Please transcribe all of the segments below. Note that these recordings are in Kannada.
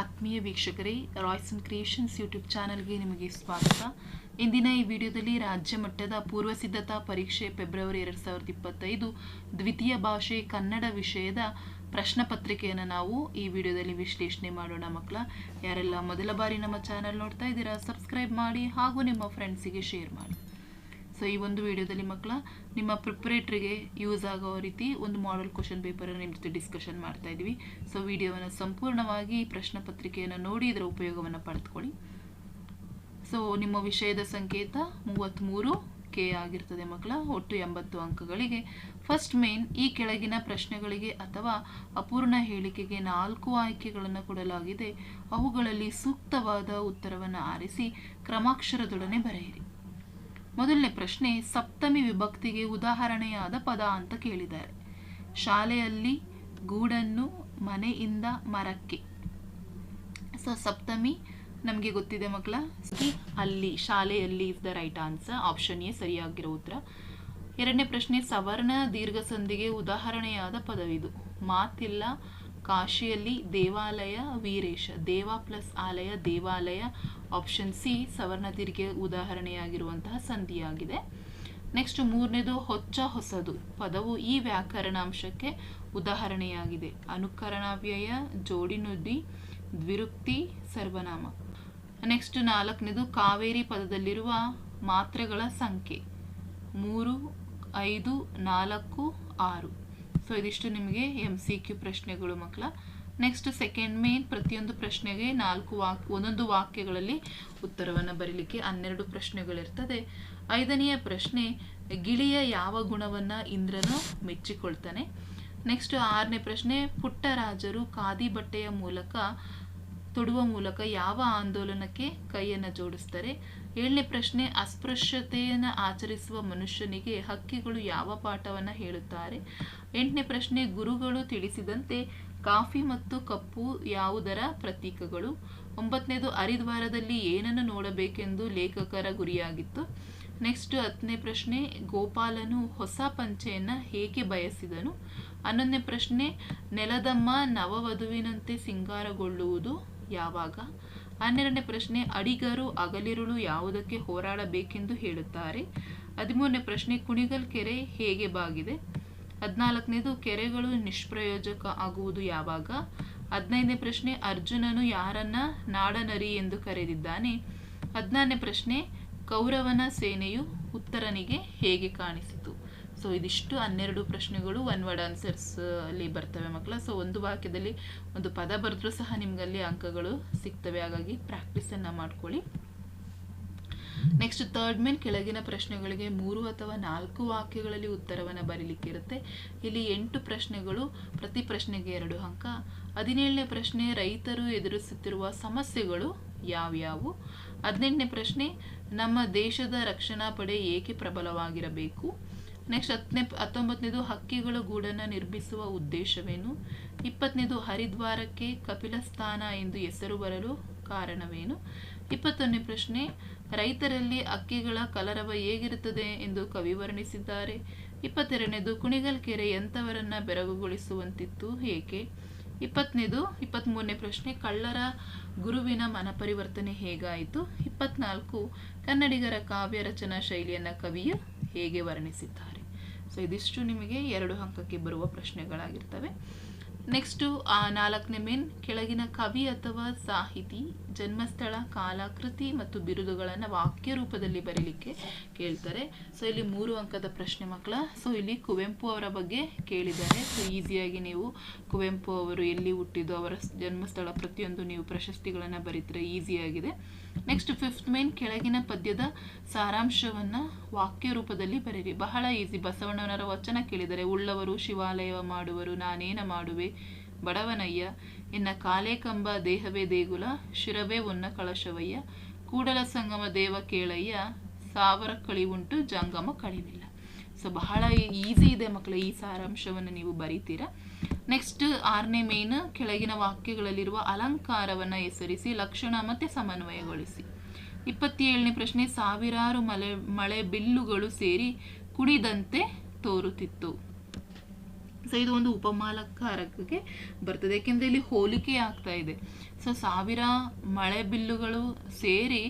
ಆತ್ಮೀಯ ವೀಕ್ಷಕರೇ ರಾಯ್ಸನ್ ಕ್ರಿಯೇಷನ್ಸ್ ಯೂಟ್ಯೂಬ್ ಚಾನಲ್ಗೆ ನಿಮಗೆ ಸ್ವಾಗತ. ಇಂದಿನ ಈ ವಿಡಿಯೋದಲ್ಲಿ ರಾಜ್ಯ ಮಟ್ಟದ ಪೂರ್ವ ಸಿದ್ಧತಾ ಪರೀಕ್ಷೆ ಫೆಬ್ರವರಿ ಎರಡು ಸಾವಿರದ ಇಪ್ಪತ್ತೈದು ದ್ವಿತೀಯ ಭಾಷೆ ಕನ್ನಡ ವಿಷಯದ ಪ್ರಶ್ನೆ ಪತ್ರಿಕೆಯನ್ನು ನಾವು ಈ ವಿಡಿಯೋದಲ್ಲಿ ವಿಶ್ಲೇಷಣೆ ಮಾಡೋಣ ಮಕ್ಕಳ. ಯಾರೆಲ್ಲ ಮೊದಲ ಬಾರಿ ನಮ್ಮ ಚಾನಲ್ ನೋಡ್ತಾ ಇದ್ದೀರಾ ಸಬ್ಸ್ಕ್ರೈಬ್ ಮಾಡಿ ಹಾಗೂ ನಿಮ್ಮ ಫ್ರೆಂಡ್ಸಿಗೆ ಶೇರ್ ಮಾಡಿ. ಸೊ ಈ ಒಂದು ವಿಡಿಯೋದಲ್ಲಿ ಮಕ್ಕಳ, ನಿಮ್ಮ ಪ್ರಿಪ್ರೇಟ್ರಿಗೆ ಯೂಸ್ ಆಗೋ ರೀತಿ ಒಂದು ಮಾಡೆಲ್ ಕ್ವಶನ್ ಪೇಪರನ್ನು ನಿಮ್ಮ ಜೊತೆ ಡಿಸ್ಕಷನ್ ಮಾಡ್ತಾ ಇದ್ವಿ. ಸೊ ವಿಡಿಯೋವನ್ನು ಸಂಪೂರ್ಣವಾಗಿ ಪ್ರಶ್ನೆ ಪತ್ರಿಕೆಯನ್ನು ನೋಡಿ, ಇದರ ಉಪಯೋಗವನ್ನು ಪಡೆದುಕೊಳ್ಳಿ. ಸೊ ನಿಮ್ಮ ವಿಷಯದ ಸಂಕೇತ ಮೂವತ್ತ್ಮೂರು ಕೆ ಆಗಿರ್ತದೆ ಮಕ್ಕಳ, ಒಟ್ಟು ಎಂಬತ್ತು ಅಂಕಗಳಿಗೆ. ಫಸ್ಟ್ ಮೇನ್ ಈ ಕೆಳಗಿನ ಪ್ರಶ್ನೆಗಳಿಗೆ ಅಥವಾ ಅಪೂರ್ಣ ಹೇಳಿಕೆಗೆ ನಾಲ್ಕು ಆಯ್ಕೆಗಳನ್ನು ಕೊಡಲಾಗಿದೆ. ಅವುಗಳಲ್ಲಿ ಸೂಕ್ತವಾದ ಉತ್ತರವನ್ನು ಆರಿಸಿ, ಕ್ರಮಾಕ್ಷರದೊಡನೆ ಬರೆಯಿರಿ. ಮೊದಲನೇ ಪ್ರಶ್ನೆ ಸಪ್ತಮಿ ವಿಭಕ್ತಿಗೆ ಉದಾಹರಣೆಯಾದ ಪದ ಅಂತ ಕೇಳಿದ್ದಾರೆ. ಶಾಲೆಯಲ್ಲಿ ಗೂಡನ್ನು ಮನೆಯಿಂದ ಮರಕ್ಕೆ. ಸೊ ಸಪ್ತಮಿ, ನಮಗೆ ಗೊತ್ತಿದೆ ಮಕ್ಕಳ? ಅಲ್ಲಿ, ಶಾಲೆಯಲ್ಲಿ is the right answer option A ಸರಿಯಾಗಿರೋ ಉತ್ತರ. ಎರಡನೇ ಪ್ರಶ್ನೆ, ಸವರ್ಣ ದೀರ್ಘ ಸಂಧಿಗೆ ಉದಾಹರಣೆಯಾದ ಪದವಿದು. ಮಾತಿಲ್ಲ, ಕಾಶಿಯಲ್ಲಿ ದೇವಾಲಯ, ವೀರೇಶ. ದೇವ ಪ್ಲಸ್ ಆಲಯ, ದೇವಾಲಯ. ಆಪ್ಷನ್ ಸಿ ಸವರ್ಣ ತೆರಿಗೆ ಉದಾಹರಣೆಯಾಗಿರುವಂತಹ ಸಂಧಿಯಾಗಿದೆ. ನೆಕ್ಸ್ಟ್ ಮೂರನೇದು, ಹೊಚ್ಚ ಹೊಸದು. ಪದವು ಈ ವ್ಯಾಕರಣಾಂಶಕ್ಕೆ ಉದಾಹರಣೆಯಾಗಿದೆ. ಅನುಕರಣಾವ್ಯಯ, ಜೋಡಿ ನುಡಿ, ದ್ವಿರುಕ್ತಿ, ಸರ್ವನಾಮ. ನೆಕ್ಸ್ಟ್ ನಾಲ್ಕನೇದು, ಕಾವೇರಿ ಪದದಲ್ಲಿರುವ ಮಾತ್ರೆಗಳ ಸಂಖ್ಯೆ. ಮೂರು, ಐದು, ನಾಲ್ಕು, ಆರು. ಸೊ ಇದಿಷ್ಟು ನಿಮಗೆ ಎಂ ಸಿ ಕ್ಯೂ ಪ್ರಶ್ನೆಗಳು ಮಕ್ಕಳ. ನೆಕ್ಸ್ಟ್ ಸೆಕೆಂಡ್ ಮೇನ್ ಪ್ರತಿಯೊಂದು ಪ್ರಶ್ನೆಗೆ ನಾಲ್ಕು ವಾಕ್, ಒಂದೊಂದು ವಾಕ್ಯಗಳಲ್ಲಿ ಉತ್ತರವನ್ನು ಬರೀಲಿಕ್ಕೆ ಹನ್ನೆರಡು ಪ್ರಶ್ನೆಗಳಿರ್ತದೆ. ಐದನೆಯ ಪ್ರಶ್ನೆ, ಗಿಳಿಯ ಯಾವ ಗುಣವನ್ನು ಇಂದ್ರನು ಮೆಚ್ಚಿಕೊಳ್ತಾನೆ? ನೆಕ್ಸ್ಟ್ ಆರನೇ ಪ್ರಶ್ನೆ, ಪುಟ್ಟರಾಜರು ಖಾದಿ ಬಟ್ಟೆಯ ಮೂಲಕ, ತೊಡುವ ಮೂಲಕ ಯಾವ ಆಂದೋಲನಕ್ಕೆ ಕೈಯನ್ನು ಜೋಡಿಸ್ತಾರೆ? ಏಳನೇ ಪ್ರಶ್ನೆ, ಅಸ್ಪೃಶ್ಯತೆಯನ್ನು ಆಚರಿಸುವ ಮನುಷ್ಯನಿಗೆ ಹಕ್ಕಿಗಳು ಯಾವ ಪಾಠವನ್ನು ಹೇಳುತ್ತಾರೆ? ಎಂಟನೇ ಪ್ರಶ್ನೆ, ಗುರುಗಳು ತಿಳಿಸಿದಂತೆ ಕಾಫಿ ಮತ್ತು ಕಪ್ಪು ಯಾವುದರ ಪ್ರತೀಕಗಳು? ಒಂಬತ್ತನೇದು, ಹರಿದ್ವಾರದಲ್ಲಿ ಏನನ್ನು ನೋಡಬೇಕೆಂದು ಲೇಖಕರ ಗುರಿಯಾಗಿತ್ತು. ನೆಕ್ಸ್ಟ್, ಹತ್ತನೇ ಪ್ರಶ್ನೆ, ಗೋಪಾಲನು ಹೊಸ ಪಂಚೆಯನ್ನು ಹೇಗೆ ಬಯಸಿದನು? ಹನ್ನೊಂದನೇ ಪ್ರಶ್ನೆ, ನೆಲದಮ್ಮ ನವವಧುವಿನಂತೆ ಸಿಂಗಾರಗೊಳ್ಳುವುದು ಯಾವಾಗ? ಹನ್ನೆರಡನೇ ಪ್ರಶ್ನೆ, ಅಡಿಗರು ಅಗಲಿರುಳು ಯಾವುದಕ್ಕೆ ಹೋರಾಡಬೇಕೆಂದು ಹೇಳುತ್ತಾರೆ? ಹದಿಮೂರನೇ ಪ್ರಶ್ನೆ ಕುಣಿಗಲ್ ಕೆರೆ ಹೇಗೆ ಬಾಗಿದೆ? ಹದಿನಾಲ್ಕನೇದು, ಕೆರೆಗಳು ನಿಷ್ಪ್ರಯೋಜಕ ಆಗುವುದು ಯಾವಾಗ? ಹದಿನೈದನೇ ಪ್ರಶ್ನೆ, ಅರ್ಜುನನು ಯಾರನ್ನ ನಾಡನರಿ ಎಂದು ಕರೆದಿದ್ದಾನೆ? ಹದಿನಾರನೇ ಪ್ರಶ್ನೆ, ಕೌರವನ ಸೇನೆಯು ಉತ್ತರನಿಗೆ ಹೇಗೆ ಕಾಣಿಸಿತು? ಸೊ ಇದಿಷ್ಟು ಹನ್ನೆರಡು ಪ್ರಶ್ನೆಗಳು ಒನ್ ವರ್ಡ್ ಆನ್ಸರ್ಸ್ ಅಲ್ಲಿ ಬರ್ತವೆ ಮಕ್ಕಳ. ಸೊ ಒಂದು ವಾಕ್ಯದಲ್ಲಿ ಒಂದು ಪದ ಬರೆದ್ರೂ ಸಹ ನಿಮ್ಗಲ್ಲಿ ಅಂಕಗಳು ಸಿಗ್ತವೆ. ಹಾಗಾಗಿ ಪ್ರಾಕ್ಟೀಸನ್ನು ಮಾಡ್ಕೊಳ್ಳಿ. ನೆಕ್ಸ್ಟ್ ಥರ್ಡ್ ಮೇನ್ ಕೆಳಗಿನ ಪ್ರಶ್ನೆಗಳಿಗೆ ಮೂರು ಅಥವಾ ನಾಲ್ಕು ವಾಕ್ಯಗಳಲ್ಲಿ ಉತ್ತರವನ್ನು ಬರೀಲಿಕ್ಕೆ ಇರುತ್ತೆ ಇಲ್ಲಿ ಎಂಟು ಪ್ರಶ್ನೆಗಳು, ಪ್ರತಿ ಪ್ರಶ್ನೆಗೆ ಎರಡು ಅಂಕ. ಹದಿನೇಳನೇ ಪ್ರಶ್ನೆ, ರೈತರು ಎದುರಿಸುತ್ತಿರುವ ಸಮಸ್ಯೆಗಳು ಯಾವ್ಯಾವು? ಹದಿನೆಂಟನೇ ಪ್ರಶ್ನೆ, ನಮ್ಮ ದೇಶದ ರಕ್ಷಣಾ ಪಡೆ ಏಕೆ ಪ್ರಬಲವಾಗಿರಬೇಕು? ನೆಕ್ಸ್ಟ್ ಹತ್ತನೇ, ಹತ್ತೊಂಬತ್ತನೇದು, ಹಕ್ಕಿಗಳ ಗೂಡನ್ನು ನಿರ್ಮಿಸುವ ಉದ್ದೇಶವೇನು? ಇಪ್ಪತ್ತನೇದು, ಹರಿದ್ವಾರಕ್ಕೆ ಕಪಿಲಸ್ಥಾನ ಎಂದು ಹೆಸರು ಬರಲು ಕಾರಣವೇನು? ಇಪ್ಪತ್ತೊಂದನೇ ಪ್ರಶ್ನೆ ರೈತರಲ್ಲಿ ಅಕ್ಕಿಗಳ ಕಲರವ ಹೇಗಿರುತ್ತದೆ ಎಂದು ಕವಿ ವರ್ಣಿಸಿದ್ದಾರೆ. ಇಪ್ಪತ್ತೆರಡನೇದು, ಕುಣಿಗಲ್ ಕೆರೆ ಎಂಥವರನ್ನ ಬೆರಗುಗೊಳಿಸುವಂತಿತ್ತು ಏಕೆ? ಇಪ್ಪತ್ತನೇದು ಇಪ್ಪತ್ತ್ಮೂರನೇ ಪ್ರಶ್ನೆ, ಕಳ್ಳರ ಗುರುವಿನ ಮನಪರಿವರ್ತನೆ ಹೇಗಾಯಿತು? ಇಪ್ಪತ್ನಾಲ್ಕು ಕನ್ನಡಿಗರ ಕಾವ್ಯ ರಚನಾ ಶೈಲಿಯನ್ನು ಕವಿಯು ಹೇಗೆ ವರ್ಣಿಸಿದ್ದಾರೆ? ಸೊ ಇದಿಷ್ಟು ನಿಮಗೆ ಎರಡು ಅಂಕಕ್ಕೆ ಬರುವ ಪ್ರಶ್ನೆಗಳಾಗಿರ್ತವೆ. ನೆಕ್ಸ್ಟು ನಾಲ್ಕನೇ ಮೇನ್, ಕೆಳಗಿನ ಕವಿ ಅಥವಾ ಸಾಹಿತಿ, ಜನ್ಮಸ್ಥಳ, ಕಾಲಾಕೃತಿ ಮತ್ತು ಬಿರುದುಗಳನ್ನು ವಾಕ್ಯ ರೂಪದಲ್ಲಿ ಬರೀಲಿಕ್ಕೆ ಕೇಳ್ತಾರೆ. ಸೊ ಇಲ್ಲಿ ಮೂರು ಅಂಕದ ಪ್ರಶ್ನೆ ಮಕ್ಕಳ. ಸೊ ಇಲ್ಲಿ ಕುವೆಂಪು ಅವರ ಬಗ್ಗೆ ಕೇಳಿದ್ದಾರೆ. ಸೊ ಈಸಿಯಾಗಿ ನೀವು ಕುವೆಂಪು ಅವರು ಎಲ್ಲಿ ಹುಟ್ಟಿದ್ದು, ಅವರ ಜನ್ಮಸ್ಥಳ ಪ್ರತಿಯೊಂದು ನೀವು ಪ್ರಶಸ್ತಿಗಳನ್ನು ಬರೀತಾರೆ, ಈಸಿಯಾಗಿದೆ. ನೆಕ್ಸ್ಟ್ ಫಿಫ್ತ್ ಮೇನ್ ಕೆಳಗಿನ ಪದ್ಯದ ಸಾರಾಂಶವನ್ನು ವಾಕ್ಯ ರೂಪದಲ್ಲಿ ಬರೀರಿ. ಬಹಳ ಈಸಿ ಬಸವಣ್ಣನವರ ವಚನ ಕೇಳಿದರೆ, ಉಳ್ಳವರು ಶಿವಾಲಯ ಮಾಡುವರು, ನಾನೇನ ಮಾಡುವೆ? ಬಡವನಯ್ಯ ಎನ್ನ ಕಾಲೇ ಕಂಬ, ದೇಹವೇ ದೇಗುಲ, ಶಿರವೇ ಉನ್ನ ಕಳಶವಯ್ಯ. ಕೂಡಲ ಸಂಗಮ ದೇವ ಕೇಳಯ್ಯ, ಸಾವಿರ ಉಂಟು, ಜಂಗಮ ಕಳಿವಿಲ್ಲ. ಸೊ ಬಹಳ ಈಸಿ ಇದೆ ಮಕ್ಕಳು ಈ ಸಾರಾಂಶವನ್ನು ನೀವು ಬರೀತೀರಾ? ನೆಕ್ಸ್ಟ್ ಆರನೇ ಮೇನ್ ಕೆಳಗಿನ ವಾಕ್ಯಗಳಲ್ಲಿರುವ ಅಲಂಕಾರವನ್ನು ಹೆಸರಿಸಿ, ಲಕ್ಷಣ ಮತ್ತು ಸಮನ್ವಯಗೊಳಿಸಿ. ಇಪ್ಪತ್ತೇಳನೇ ಪ್ರಶ್ನೆ, ಸಾವಿರಾರು ಮಳೆ ಮಳೆ ಬಿಲ್ಲುಗಳು ಸೇರಿ ಕುಡಿದಂತೆ ತೋರುತ್ತಿತ್ತು. ಸೊ ಇದು ಒಂದು ಉಪಮಾಲಂಕಾರಕ್ಕೆ ಬರ್ತದೆ. ಯಾಕೆಂದರೆ ಇಲ್ಲಿ ಹೋಲಿಕೆ ಆಗ್ತಾ ಇದೆ. ಸೊ ಸಾವಿರ ಮಳೆ ಬಿಲ್ಲುಗಳು ಸೇರಿ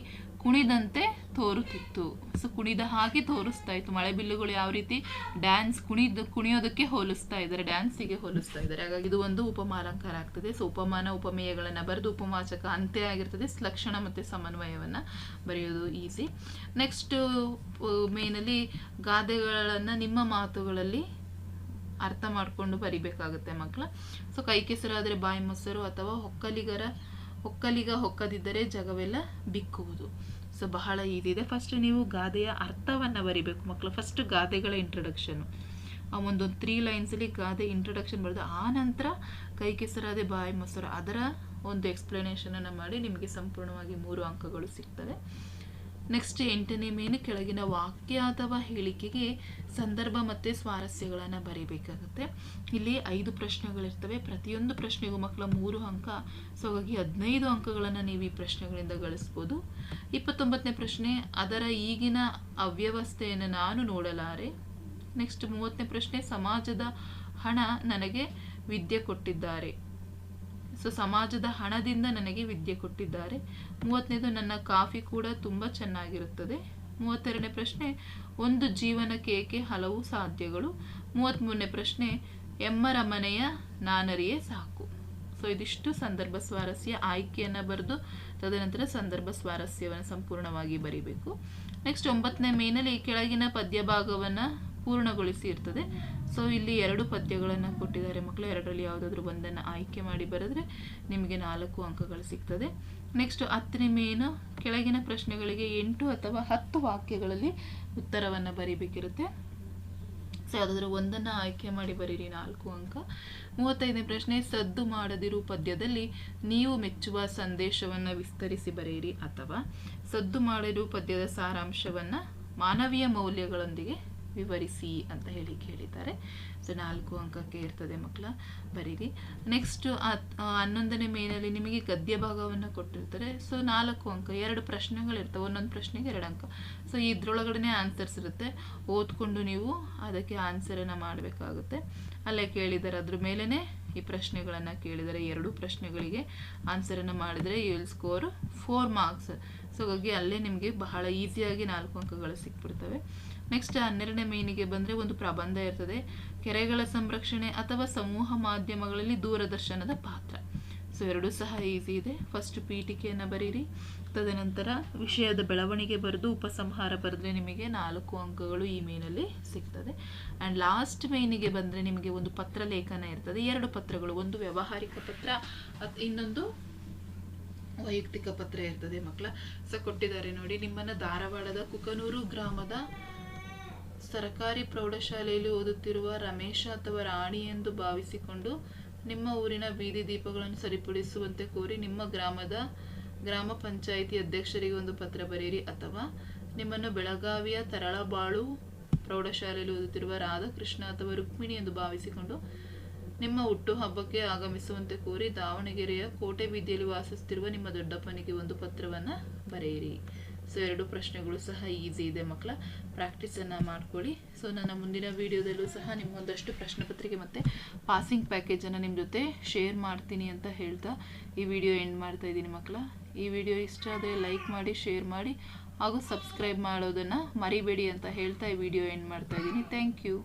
ಕುಣಿದಂತೆ ತೋರುತ್ತಿತ್ತು. ಸೊ ಕುಣಿದ ಹಾಗೆ ತೋರಿಸ್ತಾ ಇತ್ತು. ಮಳೆ ಬಿಲ್ಲುಗಳು ಯಾವ ರೀತಿ ಡ್ಯಾನ್ಸ್ ಕುಣಿದು, ಕುಣಿಯೋದಕ್ಕೆ ಹೋಲಿಸ್ತಾ ಇದ್ದಾರೆ. ಡ್ಯಾನ್ಸಿಗೆ ಹೋಲಿಸ್ತಾ ಇದ್ದಾರೆ. ಹಾಗಾಗಿ ಇದು ಒಂದು ಉಪಮಾಲಂಕಾರ ಆಗ್ತದೆ. ಸೊ ಉಪಮಾನ, ಉಪಮೇಯಗಳನ್ನು ಬರೆದು ಉಪಮಾಚಕ ಅಂತ್ಯ ಆಗಿರ್ತದೆ. ಲಕ್ಷಣ ಮತ್ತು ಸಮನ್ವಯವನ್ನು ಬರೆಯೋದು ಈಸಿ ನೆಕ್ಸ್ಟ್ ಮೇನಲ್ಲಿ ಗಾದೆಗಳನ್ನು ನಿಮ್ಮ ಮಾತುಗಳಲ್ಲಿ ಅರ್ಥ ಮಾಡಿಕೊಂಡು ಬರಿಬೇಕಾಗುತ್ತೆ ಮಕ್ಕಳ ಸೊ ಕೈ ಕೆಸರಾದರೆ ಬಾಯಿ ಮೊಸರು ಅಥವಾ ಹೊಕ್ಕಲಿಗರ, ಹೊಕ್ಕಲಿಗ ಹೊಕ್ಕದಿದ್ದರೆ ಜಗವೆಲ್ಲ ಬಿಕ್ಕುವುದು. ಸೊ ಬಹಳ ಇದಿದೆ. ಇದೆ ಫಸ್ಟ್ ನೀವು ಗಾದೆಯ ಅರ್ಥವನ್ನು ಬರಿಬೇಕು ಮಕ್ಕಳು ಫಸ್ಟ್ ಗಾದೆಗಳ ಇಂಟ್ರಡಕ್ಷನು ಆ ಒಂದೊಂದು ತ್ರೀ ಲೈನ್ಸಲ್ಲಿ ಗಾದೆ ಇಂಟ್ರಡಕ್ಷನ್ ಬರೆದು, ಆ ನಂತರ ಕೈ ಕೆಸರಾದೆ, ಬಾಯಿ ಮೊಸರು. ಅದರ ಒಂದು ಎಕ್ಸ್ಪ್ಲನೇಷನನ್ನು ಮಾಡಿ ನಿಮಗೆ ಸಂಪೂರ್ಣವಾಗಿ ಮೂರು ಅಂಕಗಳು ಸಿಗ್ತವೆ. ನೆಕ್ಸ್ಟ್ ಎಂಟನೇ ಮೇನು ಕೆಳಗಿನ ವಾಕ್ಯ ಅಥವಾ ಹೇಳಿಕೆಗೆ ಸಂದರ್ಭ ಮತ್ತು ಸ್ವಾರಸ್ಯಗಳನ್ನು ಬರೀಬೇಕಾಗುತ್ತೆ. ಇಲ್ಲಿ ಐದು ಪ್ರಶ್ನೆಗಳಿರ್ತವೆ. ಪ್ರತಿಯೊಂದು ಪ್ರಶ್ನೆಗೂ ಮಕ್ಕಳ ಮೂರು ಅಂಕ ಸೊ ಹಾಗಾಗಿ ಹದಿನೈದು ಅಂಕಗಳನ್ನು ನೀವು ಈ ಪ್ರಶ್ನೆಗಳಿಂದ ಗಳಿಸ್ಬೋದು. ಇಪ್ಪತ್ತೊಂಬತ್ತನೇ ಪ್ರಶ್ನೆ, ಅದರ ಈಗಿನ ಅವ್ಯವಸ್ಥೆಯನ್ನು ನಾನು ನೋಡಲಾರೆ. ನೆಕ್ಸ್ಟ್ ಮೂವತ್ತನೇ ಪ್ರಶ್ನೆ, ಸಮಾಜದ ಹಣ ನನಗೆ ವಿದ್ಯೆ ಕೊಟ್ಟಿದ್ದಾರೆ. ಸೊ ಸಮಾಜದ ಹಣದಿಂದ ನನಗೆ ವಿದ್ಯೆ ಕೊಟ್ಟಿದ್ದಾರೆ. ಮೂವತ್ತನೇದು ನನ್ನ ಕಾಫಿ ಕೂಡ ತುಂಬ ಚೆನ್ನಾಗಿರುತ್ತದೆ. ಮೂವತ್ತೆರಡನೇ ಪ್ರಶ್ನೆ, ಒಂದು ಜೀವನಕ್ಕೆ ಏಕೆ ಹಲವು ಸಾಧ್ಯಗಳು? ಮೂವತ್ತ್ಮೂರನೇ ಪ್ರಶ್ನೆ, ಎಮ್ಮರ ಮನೆಯ ನಾನರಿಯೇ ಸಾಕು. ಸೊ ಇದಿಷ್ಟು ಸಂದರ್ಭ ಸ್ವಾರಸ್ಯ ಆಯ್ಕೆಯನ್ನು ಬರೆದು ತದನಂತರ ಸಂದರ್ಭ ಸ್ವಾರಸ್ಯವನ್ನು ಸಂಪೂರ್ಣವಾಗಿ ಬರೀಬೇಕು. ನೆಕ್ಸ್ಟ್ ಒಂಬತ್ತನೇ ಮೇನಲ್ಲಿ ಕೆಳಗಿನ ಪದ್ಯ ಭಾಗವನ್ನು ಪೂರ್ಣಗೊಳಿಸಿ ಇರ್ತದೆ. ಸೊ ಇಲ್ಲಿ ಎರಡು ಪದ್ಯಗಳನ್ನು ಕೊಟ್ಟಿದ್ದಾರೆ ಮಕ್ಕಳು. ಎರಡರಲ್ಲಿ ಯಾವುದಾದ್ರು ಒಂದನ್ನು ಆಯ್ಕೆ ಮಾಡಿ ಬರೆದ್ರೆ ನಿಮಗೆ ನಾಲ್ಕು ಅಂಕಗಳು ಸಿಗ್ತದೆ. ನೆಕ್ಸ್ಟ್ ಹತ್ತನೇ ಮೇನು, ಕೆಳಗಿನ ಪ್ರಶ್ನೆಗಳಿಗೆ ಎಂಟು ಅಥವಾ ಹತ್ತು ವಾಕ್ಯಗಳಲ್ಲಿ ಉತ್ತರವನ್ನು ಬರೀಬೇಕಿರುತ್ತೆ. ಸೊ ಯಾವುದಾದ್ರೂ ಒಂದನ್ನು ಆಯ್ಕೆ ಮಾಡಿ ಬರೀರಿ, ನಾಲ್ಕು ಅಂಕ. ಮೂವತ್ತೈದನೇ ಪ್ರಶ್ನೆ, ಸದ್ದು ಮಾಡದಿರು ಪದ್ಯದಲ್ಲಿ ನೀವು ಮೆಚ್ಚುವ ಸಂದೇಶವನ್ನು ವಿಸ್ತರಿಸಿ ಬರೆಯಿರಿ ಅಥವಾ ಸದ್ದು ಮಾಡಿರು ಪದ್ಯದ ಸಾರಾಂಶವನ್ನು ಮಾನವೀಯ ಮೌಲ್ಯಗಳೊಂದಿಗೆ ವಿವರಿಸಿ ಅಂತ ಹೇಳಿ ಕೇಳಿದ್ದಾರೆ. ಸೊ, ನಾಲ್ಕು ಅಂಕಕ್ಕೆ ಇರ್ತದೆ ಮಕ್ಕಳ, ಬರೀರಿ. ನೆಕ್ಸ್ಟ್ ಹನ್ನೊಂದನೇ ಮೇನಲ್ಲಿ ನಿಮಗೆ ಗದ್ಯ ಭಾಗವನ್ನು ಕೊಟ್ಟಿರ್ತಾರೆ. ಸೊ, ನಾಲ್ಕು ಅಂಕ, ಎರಡು ಪ್ರಶ್ನೆಗಳಿರ್ತವೆ ಒಂದೊಂದು ಪ್ರಶ್ನೆಗೆ ಎರಡು ಅಂಕ. ಸೊ ಇದ್ರೊಳಗಡೆ ಆನ್ಸರ್ಸ್ ಇರುತ್ತೆ. ಓದ್ಕೊಂಡು ನೀವು ಅದಕ್ಕೆ ಆನ್ಸರನ್ನು ಮಾಡಬೇಕಾಗುತ್ತೆ. ಅಲ್ಲೇ ಕೇಳಿದ್ದಾರೆ. ಅದ್ರ ಮೇಲೇ ಈ ಪ್ರಶ್ನೆಗಳನ್ನು ಕೇಳಿದರೆ ಎರಡು ಪ್ರಶ್ನೆಗಳಿಗೆ ಆನ್ಸರನ್ನು ಮಾಡಿದರೆ you will score four marks so, ಹಾಗಾಗಿ ಅಲ್ಲೇ ನಿಮಗೆ ಬಹಳ ಈಸಿಯಾಗಿ ನಾಲ್ಕು ಅಂಕಗಳು ಸಿಕ್ಬಿಡ್ತವೆ. ನೆಕ್ಸ್ಟ್ ಹನ್ನೆರಡನೇ ಮೇನಿಗೆ ಬಂದರೆ ಒಂದು ಪ್ರಬಂಧ ಇರ್ತದೆ. ಕೆರೆಗಳ ಸಂರಕ್ಷಣೆ ಅಥವಾ ಸಮೂಹ ಮಾಧ್ಯಮಗಳಲ್ಲಿ ದೂರದರ್ಶನದ ಪಾತ್ರ. ಸೊ ಎರಡೂ ಸಹ ಈಸಿ ಇದೆ. ಫಸ್ಟ್ ಪೀಠಿಕೆಯನ್ನು ಬರೀರಿ. ತದನಂತರ ವಿಷಯದ ಬೆಳವಣಿಗೆ ಬರೆದು ಉಪಸಂಹಾರ ಬರೆದ್ರೆ ನಿಮಗೆ ನಾಲ್ಕು ಅಂಕಗಳು ಈ ಮೇನಲ್ಲಿ ಸಿಗ್ತದೆ. ಆ್ಯಂಡ್ ಲಾಸ್ಟ್ ಮೇನಿಗೆ ಬಂದರೆ ನಿಮಗೆ ಒಂದು ಪತ್ರ ಲೇಖನ ಇರ್ತದೆ. ಎರಡು ಪತ್ರಗಳು, ಒಂದು ವ್ಯಾವಹಾರಿಕ ಪತ್ರ ಇನ್ನೊಂದು ವೈಯಕ್ತಿಕ ಪತ್ರ ಇರ್ತದೆ ಮಕ್ಕಳ ಸೊ ಕೊಟ್ಟಿದ್ದಾರೆ ನೋಡಿ, ನಿಮ್ಮನ್ನು ಧಾರವಾಡದ ಕುಕನೂರು ಗ್ರಾಮದ ಸರ್ಕಾರಿ ಪ್ರೌಢಶಾಲೆಯಲ್ಲಿ ಓದುತ್ತಿರುವ ರಮೇಶ ಅಥವಾ ರಾಣಿ ಎಂದು ಭಾವಿಸಿಕೊಂಡು ನಿಮ್ಮ ಊರಿನ ಬೀದಿ ದೀಪಗಳನ್ನು ಸರಿಪಡಿಸುವಂತೆ ಕೋರಿ ನಿಮ್ಮ ಗ್ರಾಮದ ಗ್ರಾಮ ಪಂಚಾಯಿತಿ ಅಧ್ಯಕ್ಷರಿಗೆ ಒಂದು ಪತ್ರ ಬರೆಯಿರಿ ಅಥವಾ ನಿಮ್ಮನ್ನು ಬೆಳಗಾವಿಯ ತರಳಬಾಳು ಪ್ರೌಢಶಾಲೆಯಲ್ಲಿ ಓದುತ್ತಿರುವ ರಾಧಾಕೃಷ್ಣ ಅಥವಾ ರುಕ್ಮಿಣಿ ಎಂದು ಭಾವಿಸಿಕೊಂಡು ನಿಮ್ಮ ಹುಟ್ಟುಹಬ್ಬಕ್ಕೆ ಆಗಮಿಸುವಂತೆ ಕೋರಿ ದಾವಣಗೆರೆಯ ಕೋಟೆ ಬೀದಿಯಲ್ಲಿ ವಾಸಿಸುತ್ತಿರುವ ನಿಮ್ಮ ದೊಡ್ಡಪ್ಪನಿಗೆ ಒಂದು ಪತ್ರವನ್ನು ಬರೆಯಿರಿ. ಸೊ ಎರಡು ಪ್ರಶ್ನೆಗಳು ಸಹ ಈಸಿ ಇದೆ ಮಕ್ಕಳ. ಪ್ರಾಕ್ಟೀಸನ್ನು ಮಾಡ್ಕೊಳ್ಳಿ. ಸೊ ನನ್ನ ಮುಂದಿನ ವೀಡಿಯೋದಲ್ಲೂ ಸಹ ನಿಮ್ಮೊಂದಷ್ಟು ಪ್ರಶ್ನೆ ಪತ್ರಿಕೆ ಮತ್ತು ಪಾಸಿಂಗ್ ಪ್ಯಾಕೇಜನ್ನು ನಿಮ್ಮ ಜೊತೆ ಶೇರ್ ಮಾಡ್ತೀನಿ ಅಂತ ಹೇಳ್ತಾ ಈ ವಿಡಿಯೋ ಎಂಡ್ ಮಾಡ್ತಾ ಇದ್ದೀನಿ ಮಕ್ಕಳ. ಈ ವಿಡಿಯೋ ಇಷ್ಟ ಆದರೆ ಲೈಕ್ ಮಾಡಿ ಶೇರ್ ಮಾಡಿ ಹಾಗೂ ಸಬ್ಸ್ಕ್ರೈಬ್ ಮಾಡೋದನ್ನು ಮರಿಬೇಡಿ ಅಂತ ಹೇಳ್ತಾ ಈ ವಿಡಿಯೋ ಎಂಡ್ ಮಾಡ್ತಾ ಇದ್ದೀನಿ. Thank you